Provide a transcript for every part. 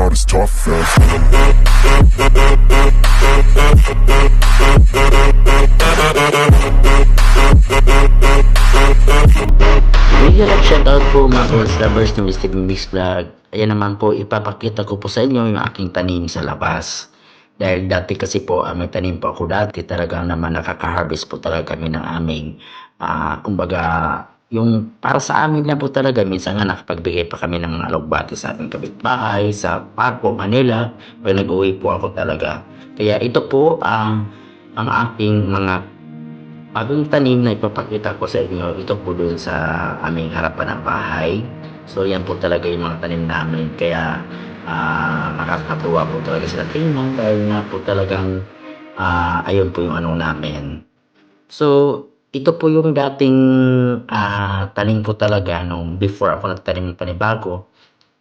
not as tough as Bigyan lang shoutout po mga Coach Lovers ng Mr. Mix Vlog. Ayan naman po, ipapakita ko po sa inyo yung aking tanim sa labas. Dahil dati kasi po, ah, may tanim po ako dati, talagang naman nakaka-harvest po talaga kami ng aming, ah, kumbaga, yung para sa amin lang po talaga, minsan nga nakapagbigay pa kami ng mga alugbati sa aming kapitbahay, sa Paco, Manila, pag nag-uwi po ako talaga. Kaya ito po ang ang aking mga Bagong tanim na ipapakita ko sa inyo, ito po doon sa aming harapan ng bahay. So yan po talaga yung mga tanim namin. Kaya ah, nakakatuwa po talaga sila tingnan dahil nga po talagang ah, ayun po yung ano namin. So ito po yung dating ah, tanim ko talaga nung before ako nagtanim ng panibago.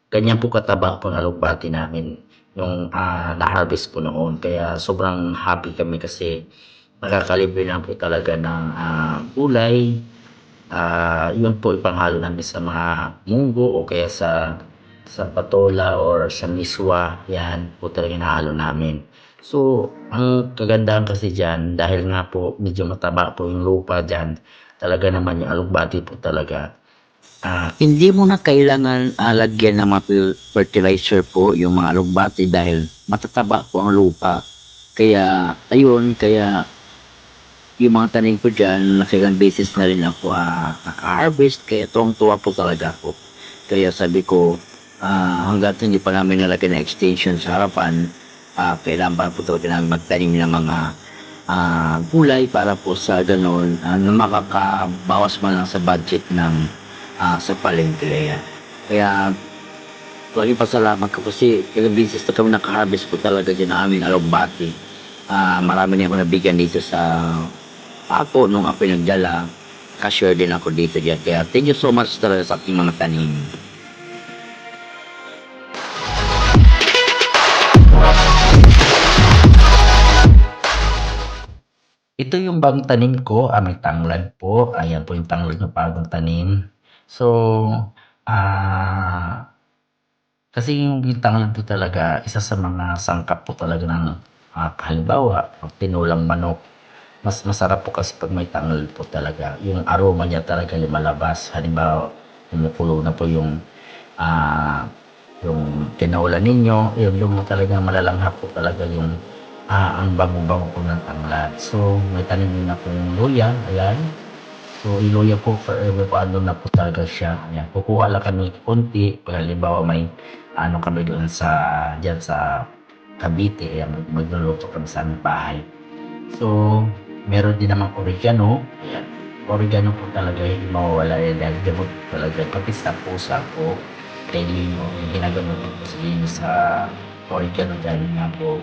Ganyan po kataba po ang alugbati namin yung ah, na-harvest po noon. Kaya sobrang happy kami kasi nakakalibre na po talaga ng ah, gulay. Ah, yun po ipanghalo namin sa mga munggo o kaya sa sa patola or sa miswa. Yan po talaga nahalo namin. So, ang kagandahan kasi dyan, dahil nga po medyo mataba po yung lupa dyan, talaga naman yung alugbati po talaga. Ah, Hindi mo na kailangan ah, lagyan ng mga fer- fertilizer po yung mga alugbati dahil matataba po ang lupa. Kaya, ayun, kaya yung mga tanim ko dyan, nakailang beses na rin ako ah, naka-harvest, kaya tuwang-tuwa po talaga ako. Kaya sabi ko, ah, hanggat hindi pa namin nalagyan ng extension sa harapan, ah, kailangan po talaga namin magtanim ng mga ah, gulay para po sa ganun, ah, na makakabawas man lang sa budget ng ah, sa palengke. Kaya, laging pasalamat ko kasi ilang beses na kami naka-harvest po talaga dyan namin alugbati. Ah, marami niya ako nabigyan dito sa ako nung ako nagdala. Ka-share din ako dito dyan. Kaya thank you so much talaga sa aking mga tanim. Ito yung bagong tanim ko, ah, may tanglad po. Ayan po yung tanglad ng bagong tanim. So, ah, kasi yung, yung tanglad po talaga, isa sa mga sangkap po talaga ng, ah, halimbawa, pag tinulang manok, mas masarap po kasi pag may tanglad po talaga. Yung aroma niya talaga lumalabas. Halimbawa, kumukulo na po yung, ah, yung tinaulan ninyo, yun yung talaga malalanghap po talaga yung ah, ang bango-bango po ng tanglad. So, may tanim din akong luya, ayan. So, yung luya po, forever po, ano na po talaga siya. Ayan, kukuha lang kami konti. Pag halimbawa may, ano kami doon sa, dyan sa Cavite, ayan, mag- magluluto kami sa aming bahay. So, meron din namang oregano. Ayan, oregano po talaga hindi mawawala yan dahil gamot talaga. Pati sa pusa po, daily mo, ginagamot po sa sa oregano dahil nga po,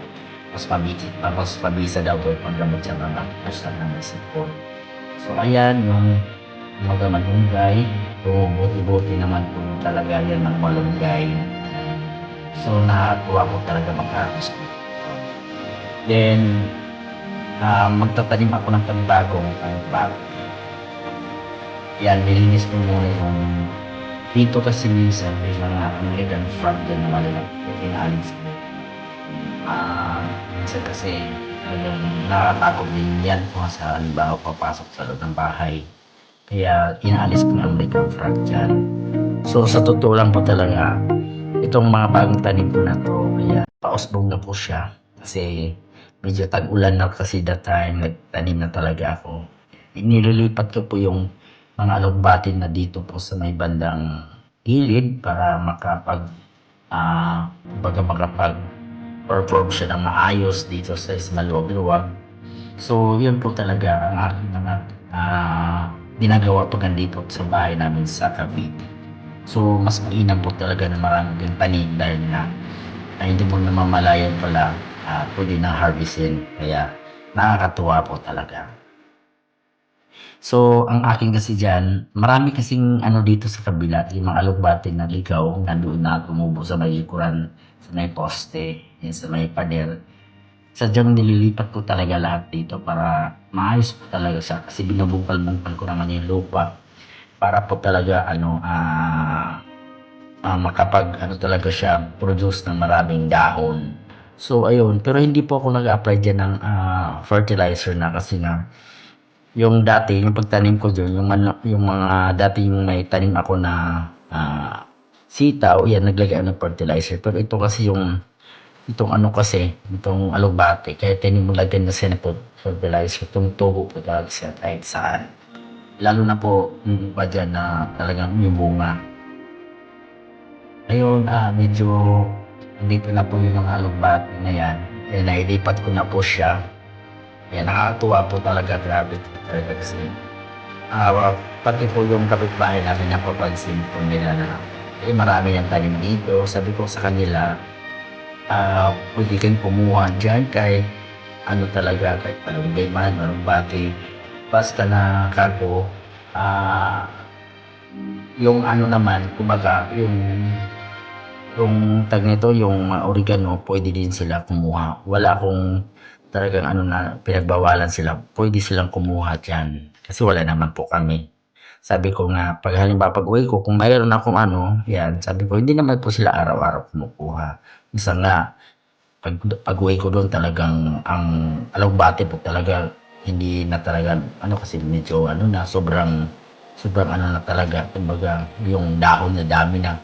mas mabisi, mas mabisa daw po yung paggamot sa mga basta ng sipon. So ayan yung mga malunggay. So buti-buti naman po talaga yan ng malunggay. So nakatuwa po talaga mag-harvest. Then ah, magtatanim ako ng panibagong panibago. Yan, nilinis ko muna yung dito kasi minsan may mga American frog dyan na malalaki. Pinaalis ko ah minsan kasi talagang nakakatakot din yan kung sa halimbawa papasok sa loob ng bahay. Kaya inaalis ko ng American frog dyan. So sa totoo lang po talaga, itong mga bagong tanim ko na to, kaya pausbong na po siya. Kasi medyo tag-ulan na kasi that time, nagtanim na talaga ako. Nililipat ko po yung mga alugbati na dito po sa may bandang gilid para makapag ah baga makapag perform siya ng maayos dito sa Ismaluwag-Luwag. So, yun po talaga ang aking mga ah, ginagawa pag nandito sa bahay namin sa Cavite. So, mas mainam po talaga na maraming yung tanim dahil na ay hindi mo namamalayan pala uh, pwede na harvestin. Kaya nakakatuwa po talaga. So, ang akin kasi dyan, marami kasing ano dito sa kabila, yung mga alugbati na ligaw, nandoon na tumubo sa may likuran, sa may poste, yan sa may pader. Sadyang nililipat ko talaga lahat dito para maayos po talaga siya kasi binubungkal-bungkal ko naman yung lupa para po talaga ano, ah, ah, makapag ano talaga siya produce ng maraming dahon. So ayun, pero hindi po ako nag-apply diyan ng ah, fertilizer na kasi nga yung dati yung pagtanim ko doon yung yung mga dati yung may tanim ako na ah, sitaw, yan naglagay ako ng fertilizer. Pero ito kasi yung itong ano kasi, itong alubate, kaya tinimulagyan na siya ng fer- fertilizer, itong tubo po talaga siya kahit saan. Lalo na po yung iba dyan na talagang yung bunga. Ayun, ah, medyo dito na po yung mga alubate na yan. Kaya nailipat ko na po siya. Kaya nakakatuwa po talaga, grabe talaga kasi. Ah, pati po yung kapitbahay namin napapansin po nila na eh, marami yung tanim dito. Sabi ko sa kanila, ah pwede kang kumuha dyan kay ano talaga, kahit palunggay man, marumbati. Basta na kako, ah yung ano naman, kumbaga, yung yung tag nito, yung uh, oregano, pwede din sila kumuha. Wala akong talagang ano na pinagbawalan sila. Pwede silang kumuha dyan. Kasi wala naman po kami. Sabi ko nga, pag halimbawa pag uwi ko, kung mayroon akong ano, yan, sabi ko, hindi naman po sila araw-araw kumukuha. Minsan nga, pag, pag uwi ko doon talagang ang alagbate po talaga hindi na talaga ano kasi medyo ano na sobrang sobrang ano na talaga kumbaga yung dahon na dami na.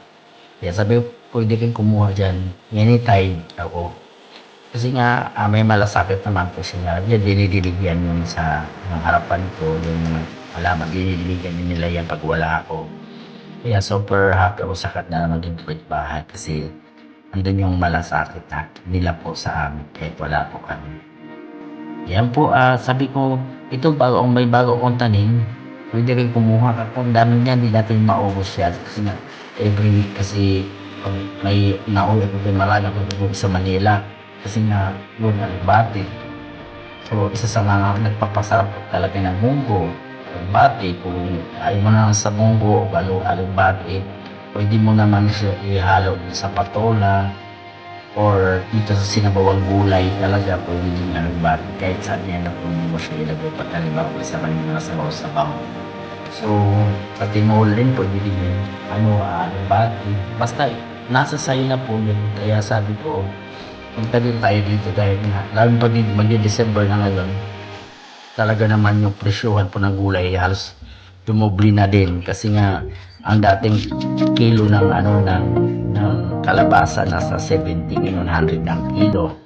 Kaya sabi ko pwede kang kumuha dyan anytime. Ako kasi nga ah, may malasakit naman po siya yan dinidiligan yun sa harapan ko yung alaman dinidiligan din nila yan pag wala ako kaya super happy ako sa na maging bahay kasi andun yung malasakit na nila po sa amin kahit wala po kami. Yan po, ah, sabi ko, ito bago may bago akong tanim, pwede rin kumuha ka kung dami niyan, hindi natin maubos yan. Kasi nga, every week kasi pag may nauwi ko din marami ako sa Manila. Kasi nga, yun ang bati. So, isa sa mga nagpapasarap talaga ng munggo, ang bati, kung ayaw mo na sa munggo o alo, along bati, pwede mo naman siya ihalo sa patola or dito sa sinabawang gulay. Talaga pwede din ba kahit saan yan na pwede mo siya ilagay. Pag halimbawa sa mga sabaw sabaw. So pati mohol din pwede din yun. Ano ano ba basta nasa sayo na po yun. Kaya sabi ko punta din tayo dito dahil nga lalo pag mag-December na ngayon talaga naman yung presyuhan po ng gulay halos dumobli na din kasi nga ang dating kilo ng ano ng ng kalabasa nasa 70 ngayon 100 ng kilo.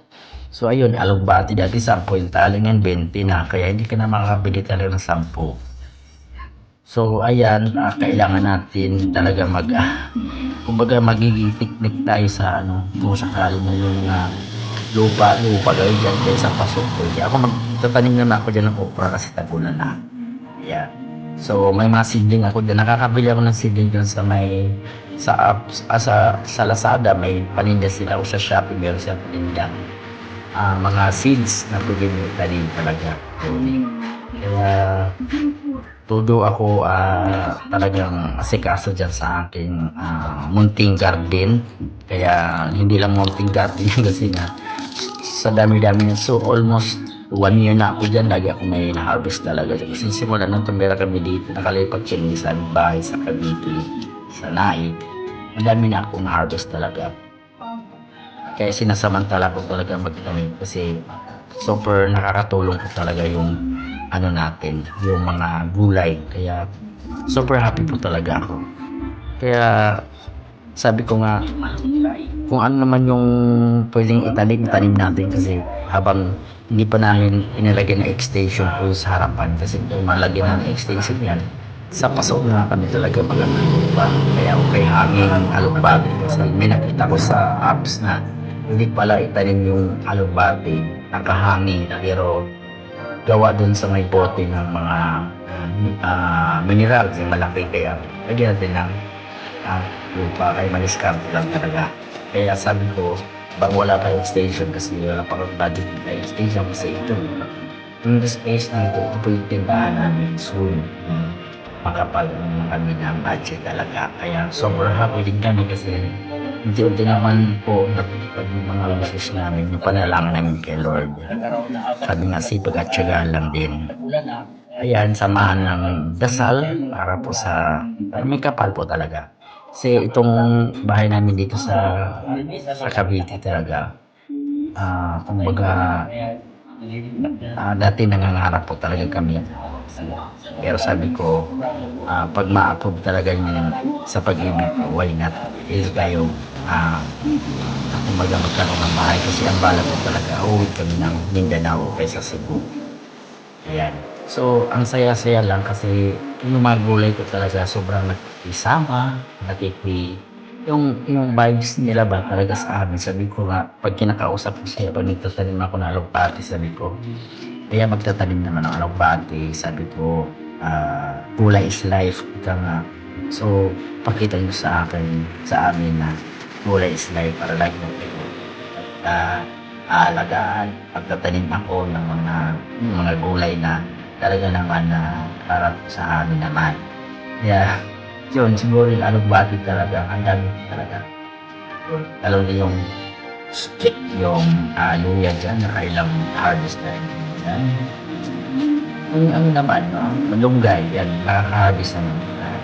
So ayun, alugbati dati 10 yung tali ngayon 20 na kaya hindi ka na makakabili talaga ng 10. So ayan, ah, kailangan natin talaga mag ah, kumbaga magiging teknik tayo sa ano kung sakali mo yung ah, lupa lupa gawin dyan kayo sa pasok pwede ako magtatanim naman ako dyan ng okra kasi tagulan na. Ayan So may mga seedling ako dyan. Nakakabili ako ng seedling dyan sa may sa apps, ah, sa, sa Lazada. May paninda sila ako sa Shopee. Meron silang paninda. Ah mga seeds na pwede mo itanim talaga. Kaya todo ako ah, talagang asikaso dyan sa aking ah, munting garden. Kaya hindi lang munting garden kasi nga sa dami-dami. So, almost one year na ako dyan. Lagi ako may na-harvest talaga. Kasi simula nang tumira kami dito, nakalipat kami sa bahay sa Cavite, sa Naik. Madami na ako na-harvest talaga. Kaya sinasamantala ko talaga magtanim kasi super nakakatulong ko talaga yung ano natin, yung mga gulay. Kaya super happy po talaga ako. Kaya sabi ko nga, kung ano naman yung pwedeng itanim, itanim natin kasi habang hindi pa namin inilagay na extension po sa harapan kasi kung malagyan na ng extension yan, sa pasok na kami talaga magkakalupa. Kaya okay hangin, alubagi. Kasi may nakita ko sa apps na hindi pala itanim yung alubagi, nakahangin, pero gawa dun sa may bote ng mga ah, minerals, yung malaki kaya lagyan natin ng ah, lupa kay maliskarte lang talaga. Kaya sabi ko, bang wala pa yung station kasi wala pa kang budget na station kasi ito. Yung space na ito, po yung tindahan namin soon. Hmm. Makapal kami ng budget talaga. Kaya sobrang happy din kami kasi unti-unti naman po napitipad yung mga wishes namin, yung panalangin namin kay Lord. Sabi nga sipag at syaga lang din. Ayan, samahan ng dasal para po sa, may kapal po talaga Kasi itong bahay namin dito sa sa Cavite talaga, ah kumbaga, ah, dati nangangarap po talaga kami. Pero sabi ko, ah, pag ma-approve talaga yung sa pag-ibig, why not? Eh kayo, ah, kumbaga magkaroon ng bahay kasi ang bala ko talaga, uwi kami ng Mindanao kaysa Cebu. Ayan. So, ang saya-saya lang kasi yung mga gulay ko talaga sobrang nakikisama, nakiki... Yung, yung vibes nila ba talaga sa amin. Sabi ko nga, pag kinakausap ko siya, pag nagtatanim ako ng alugbati, sabi ko, kaya magtatanim naman ng alugbati, sabi ko, ah, gulay is life. Ika nga. So, pakita nyo sa akin, sa amin na gulay is life para lagi mo uh, aalagaan, pagtatanim ako ng mga mga gulay na talaga naman na para sa amin naman. Kaya, yun, siguro yung alugbati talaga, ang dami talaga. Lalo na yung stick, yung uh, luya dyan, nakailang harvest na rin yan. Yung ano naman, no? malunggay, yan, nakaka-harvest naman. Uh,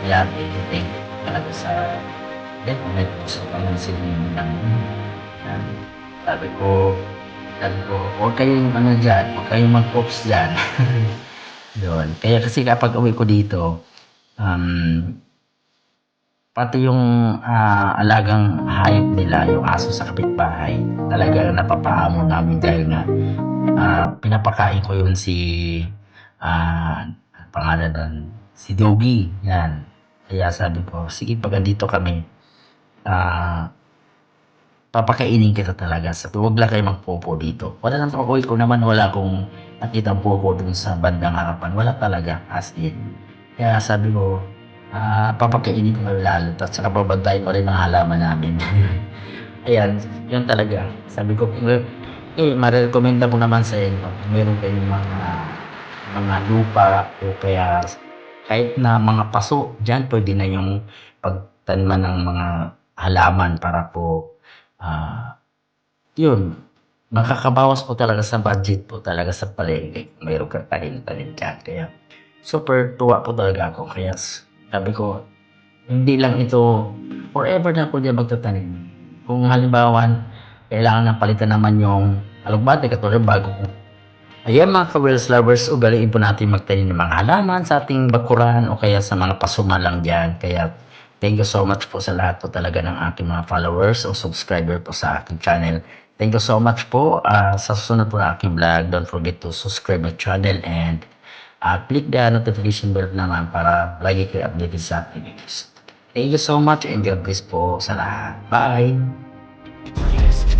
kaya, thank you talaga sa yan, may gusto ka ng silingin ng yan. Sabi ko, sabi ko, huwag kayong ano dyan, huwag kayong mag-pops dyan. Yun. Kaya kasi kapag uwi ko dito, um, pati yung ah, alagang hayop nila, yung aso sa kapitbahay, talaga napapaamo namin dahil nga ah, pinapakain ko yun si ang pangalan nun, si Doggy. Yan. Kaya sabi ko, sige pag andito kami, ah, papakainin kita talaga. Sabi, huwag lang kayo magpopo dito. Wala nang pag ko naman, wala akong nakita popo dun sa bandang harapan. Wala talaga, as in. Kaya sabi ko, ah, papakainin ko kayo lalo. At saka babantayin ko rin ang halaman namin. Ayan, yun talaga. Sabi ko, eh, marirekomenda ko naman sa inyo. Meron kayong mga mga lupa o kaya kahit na mga paso, dyan pwede na yung pagtaniman ng mga halaman para po Ah, yun. Makakabawas po talaga sa budget po talaga sa palengke. kung Mayroon kang tanim-tanim. Kaya, super tuwa po talaga ako. Kaya, sabi ko, hindi lang ito, forever na ako dyan magtatanim. Kung halimbawa, kailangan na palitan naman yung alugbate, katulad bago. Ayan mga ka-Wells lovers, ugaliin po natin magtanim ng mga halaman sa ating bakuran o kaya sa mga pasuman lang dyan. Kaya Thank you so much po sa lahat po talaga ng aking mga followers o subscriber po sa aking channel. Thank you so much po. Ah, sa susunod po na aking vlog, don't forget to subscribe my channel and ah, click the notification bell naman para lagi kayo updated sa aking videos. Thank you so much and God bless po sa lahat. Bye!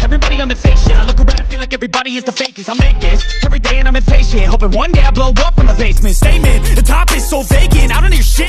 Everybody on the fake shit. I look around, feel like everybody is the fakest. I make it every day and I'm impatient. Hoping one day I blow up from the basement. Statement, the top is so vacant. I don't hear shit.